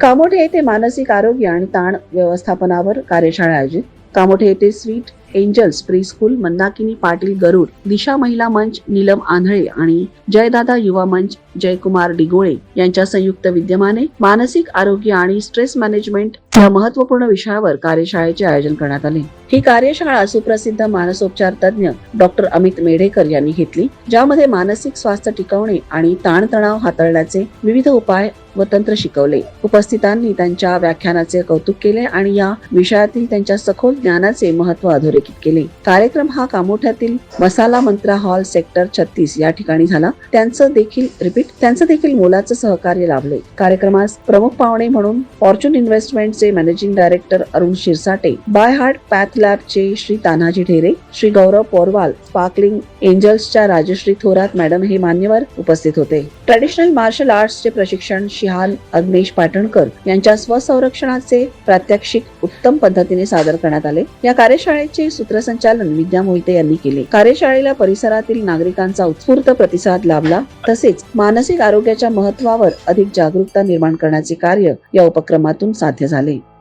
कामोठे येथे मानसिक आरोग्य आणि ताण व्यवस्थापनावर कार्यशाळा आयोजित. कामोठे येथे sweet angels pre school Mandakini Patil Garud दिशा महिला मंच नीलम आंधळे आणि जयदादा युवा मंच जयकुमार डिगोळे यांच्या संयुक्त विद्यमाने मानसिक आरोग्य आणि स्ट्रेस मॅनेजमेंट या महत्त्वपूर्ण विषयावर कार्यशाळेचे आयोजन करण्यात आले. ही कार्यशाळा सुप्रसिद्ध मानसोपचार तज्ञ डॉक्टर अमित मेढेकर यांनी घेतली ज्यामध्ये मानसिक स्वास्थ्य टिकवणे आणि ताणतणाव हाताळण्याचे विविध उपाय व तंत्र शिकवले. उपस्थितांनी त्यांच्या व्याख्यानाचे कौतुक केले आणि या विषयातील त्यांच्या सखोल ज्ञानाचे महत्त्व अधोरेखित केले. कार्यक्रम हा कामोठ्यातील मसाला मंत्रा हॉल सेक्टर छत्तीस या ठिकाणी झाला. त्यांचं देखील रिपीट त्यांचं देखील मोलाचं सहकार्य लाभले. कार्यक्रमास प्रमुख पाहुणे म्हणून fortune इन्व्हेस्टमेंटचे managing director Arun Shirsate by heart path लॅबचे Shri Tanaji Dhere Shri Gaurav Porwal sparkling एंजल्सच्या राजश्री थोरात मॅडम हे मान्यवर उपस्थित होते. ट्रॅडिशनल मार्शल आर्ट्सचे प्रशिक्षण शिहान अग्नेश पाटणकर यांच्या स्वसंरक्षणाचे प्रात्यक्षिक उत्तम पद्धतीने सादर करण्यात आले. या कार्यशाळेचे सूत्रसंचालन विद्या मोहिते यांनी केले. कार्यशाळेला परिसरातील नागरिकांचा उत्स्फूर्त प्रतिसाद लाभला. तसेच मानसिक आरोग्याच्या महत्वावर अधिक जागरूकता निर्माण करण्याचे कार्य या उपक्रमातून साध्य झाले.